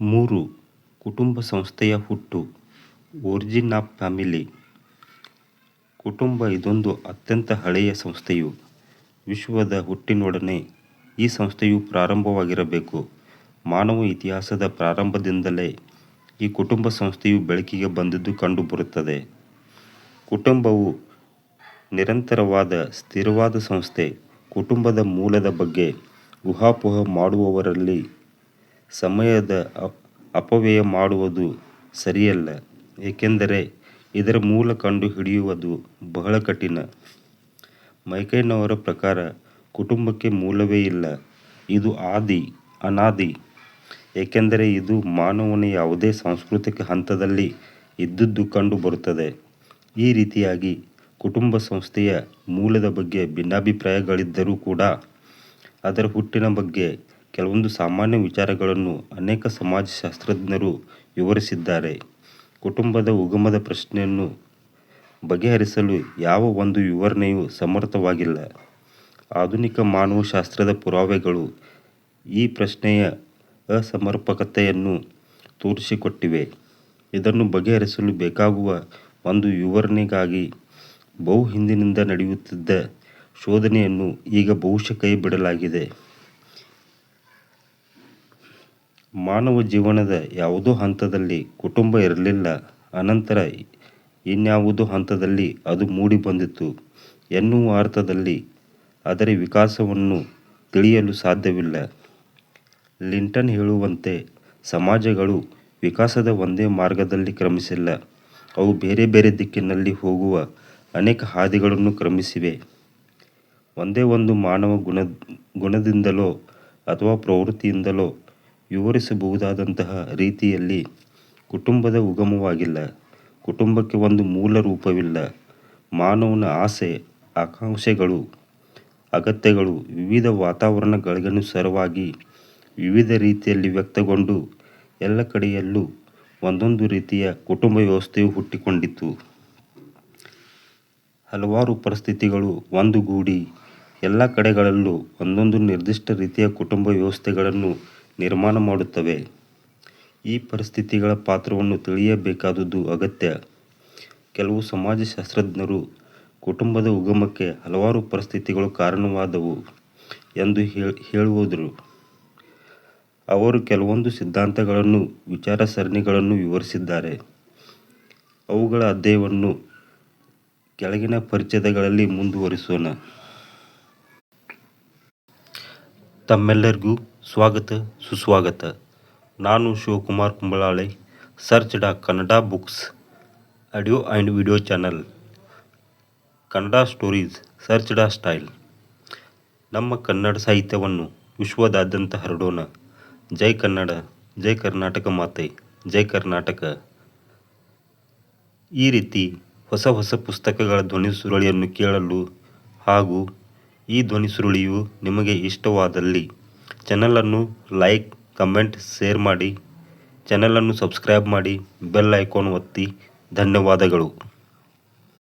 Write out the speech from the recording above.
ಮೂರು ಕುಟುಂಬ ಸಂಸ್ಥೆಯ ಹುಟ್ಟು, ಒರಿಜಿನ್ ಆಫ್ ಫ್ಯಾಮಿಲಿ. ಕುಟುಂಬ ಇದೊಂದು ಅತ್ಯಂತ ಹಳೆಯ ಸಂಸ್ಥೆಯು. ವಿಶ್ವದ ಹುಟ್ಟಿನೊಡನೆ ಈ ಸಂಸ್ಥೆಯು ಪ್ರಾರಂಭವಾಗಿರಬೇಕು. ಮಾನವ ಇತಿಹಾಸದ ಪ್ರಾರಂಭದಿಂದಲೇ ಈ ಕುಟುಂಬ ಸಂಸ್ಥೆಯು ಬೆಳಕಿಗೆ ಬಂದದ್ದು ಕಂಡುಬರುತ್ತದೆ. ಕುಟುಂಬವು ನಿರಂತರವಾದ, ಸ್ಥಿರವಾದ ಸಂಸ್ಥೆ. ಕುಟುಂಬದ ಮೂಲದ ಬಗ್ಗೆ ಊಹಾಪೋಹ ಮಾಡುವವರಲ್ಲಿ ಸಮಯದ ಅಪವ್ಯಯ ಮಾಡುವುದು ಸರಿಯಲ್ಲ, ಏಕೆಂದರೆ ಇದರ ಮೂಲ ಕಂಡುಹಿಡಿಯುವುದು ಬಹಳ ಕಠಿಣ. ಮೈಕೈನವರ ಪ್ರಕಾರ ಕುಟುಂಬಕ್ಕೆ ಮೂಲವೇ ಇಲ್ಲ, ಇದು ಆದಿ, ಅನಾದಿ. ಏಕೆಂದರೆ ಇದು ಮಾನವನ ಯಾವುದೇ ಸಾಂಸ್ಕೃತಿಕ ಹಂತದಲ್ಲಿ ಇದ್ದದ್ದು ಕಂಡುಬರುತ್ತದೆ. ಈ ರೀತಿಯಾಗಿ ಕುಟುಂಬ ಸಂಸ್ಥೆಯ ಮೂಲದ ಬಗ್ಗೆ ಭಿನ್ನಾಭಿಪ್ರಾಯಗಳಿದ್ದರೂ ಕೂಡ ಅದರ ಹುಟ್ಟಿನ ಬಗ್ಗೆ ಕೆಲವೊಂದು ಸಾಮಾನ್ಯ ವಿಚಾರಗಳನ್ನು ಅನೇಕ ಸಮಾಜಶಾಸ್ತ್ರಜ್ಞರು ವಿವರಿಸಿದ್ದಾರೆ. ಕುಟುಂಬದ ಉಗಮದ ಪ್ರಶ್ನೆಯನ್ನು ಬಗೆಹರಿಸಲು ಯಾವ ಒಂದು ವಿವರಣೆಯು ಸಮರ್ಥವಾಗಿಲ್ಲ. ಆಧುನಿಕ ಮಾನವಶಾಸ್ತ್ರದ ಪುರಾವೆಗಳು ಈ ಪ್ರಶ್ನೆಯ ಅಸಮರ್ಪಕತೆಯನ್ನು ತೋರಿಸಿಕೊಟ್ಟಿವೆ. ಇದನ್ನು ಬಗೆಹರಿಸಲು ಬೇಕಾಗುವ ಒಂದು ವಿವರಣೆಗಾಗಿ ಬಹು ಹಿಂದಿನಿಂದ ನಡೆಯುತ್ತಿದ್ದ ಶೋಧನೆಯನ್ನು ಈಗ ಬಹುಶಃ ಕೈಬಿಡಲಾಗಿದೆ. ಮಾನವ ಜೀವನದ ಯಾವುದೋ ಹಂತದಲ್ಲಿ ಕುಟುಂಬ ಇರಲಿಲ್ಲ. ಅನಂತರ ಇನ್ಯಾವುದೋ ಹಂತದಲ್ಲಿ ಅದು ಮೂಡಿಬಂದಿತು ಎನ್ನುವ ಅರ್ಥದಲ್ಲಿ ಅದರ ವಿಕಾಸವನ್ನು ತಿಳಿಯಲು ಸಾಧ್ಯವಿಲ್ಲ. ಲಿಂಟನ್ ಹೇಳುವಂತೆ ಸಮಾಜಗಳು ವಿಕಾಸದ ಒಂದೇ ಮಾರ್ಗದಲ್ಲಿ ಕ್ರಮಿಸಿಲ್ಲ. ಅವು ಬೇರೆ ಬೇರೆ ದಿಕ್ಕಿನಲ್ಲಿ ಹೋಗುವ ಅನೇಕ ಹಾದಿಗಳನ್ನು ಕ್ರಮಿಸಿವೆ. ಒಂದೇ ಒಂದು ಮಾನವ ಗುಣ, ಗುಣದಿಂದಲೋ ಅಥವಾ ಪ್ರವೃತ್ತಿಯಿಂದಲೋ ವಿವರಿಸಬಹುದಾದಂತಹ ರೀತಿಯಲ್ಲಿ ಕುಟುಂಬದ ಉಗಮವಾಗಿಲ್ಲ. ಕುಟುಂಬಕ್ಕೆ ಒಂದು ಮೂಲ ರೂಪವಿಲ್ಲ. ಮಾನವನ ಆಸೆ, ಆಕಾಂಕ್ಷೆಗಳು, ಅಗತ್ಯಗಳು ವಿವಿಧ ವಾತಾವರಣಗಳಿಗನುಸಾರವಾಗಿ ವಿವಿಧ ರೀತಿಯಲ್ಲಿ ವ್ಯಕ್ತಗೊಂಡು ಎಲ್ಲ ಕಡೆಯಲ್ಲೂ ಒಂದೊಂದು ರೀತಿಯ ಕುಟುಂಬ ವ್ಯವಸ್ಥೆಯು ಹುಟ್ಟಿಕೊಂಡಿತು ಹಲವಾರು ಪರಿಸ್ಥಿತಿಗಳು ಒಂದುಗೂಡಿ. ಎಲ್ಲ ಕಡೆಗಳಲ್ಲೂ ಒಂದೊಂದು ನಿರ್ದಿಷ್ಟ ರೀತಿಯ ಕುಟುಂಬ ವ್ಯವಸ್ಥೆಗಳನ್ನು ನಿರ್ಮಾಣ ಮಾಡುತ್ತವೆ. ಈ ಪರಿಸ್ಥಿತಿಗಳ ಪಾತ್ರವನ್ನು ತಿಳಿಯಬೇಕಾದುದು ಅಗತ್ಯ. ಕೆಲವು ಸಮಾಜಶಾಸ್ತ್ರಜ್ಞರು ಕುಟುಂಬದ ಉಗಮಕ್ಕೆ ಹಲವಾರು ಪರಿಸ್ಥಿತಿಗಳು ಕಾರಣವಾದವು ಎಂದು ಹೇಳುವುದರು. ಅವರು ಕೆಲವೊಂದು ಸಿದ್ಧಾಂತಗಳನ್ನು ವಿಚಾರ ಸರಣಿಗಳನ್ನು ವಿವರಿಸಿದ್ದಾರೆ. ಅವುಗಳ ಅಧ್ಯಯವನ್ನು ಕೆಳಗಿನ ಪರಿಚ್ಛೇದಗಳಲ್ಲಿ ಮುಂದುವರಿಸೋಣ. ತಮ್ಮೆಲ್ಲರಿಗೂ ಸ್ವಾಗತ, ಸುಸ್ವಾಗತ. ನಾನು ಶಿವಕುಮಾರ್ ಕುಂಬಳಾಳೆ ಸರ್ಚ್ ಡಾ Kannada books audio and video channel Kannada stories search ಡಾ ಸ್ಟೈಲ್ ನಮ್ಮ ಕನ್ನಡ ಸಾಹಿತ್ಯವನ್ನು ವಿಶ್ವದಾದ್ಯಂತ ಹರಡೋಣ. ಜೈ ಕನ್ನಡ, ಜೈ ಕರ್ನಾಟಕ ಮಾತೆ, ಜೈ ಕರ್ನಾಟಕ. ಈ ರೀತಿ ಹೊಸ ಹೊಸ ಪುಸ್ತಕಗಳ ಧ್ವನಿ ಸುರುಳಿಯನ್ನು ಕೇಳಲು ಹಾಗೂ ಈ ಧ್ವನಿ ಸುರುಳಿಯು ನಿಮಗೆ ಇಷ್ಟವಾದಲ್ಲಿ ಚಾನಲನ್ನು ಲೈಕ್ ಕಮೆಂಟ್ ಶೇರ್ ಮಾಡಿ. ಚಾನಲನ್ನು ಸಬ್ಸ್ಕ್ರೈಬ್ ಮಾಡಿ. ಬೆಲ್ ಐಕಾನ್ ಒತ್ತಿ. ಧನ್ಯವಾದಗಳು.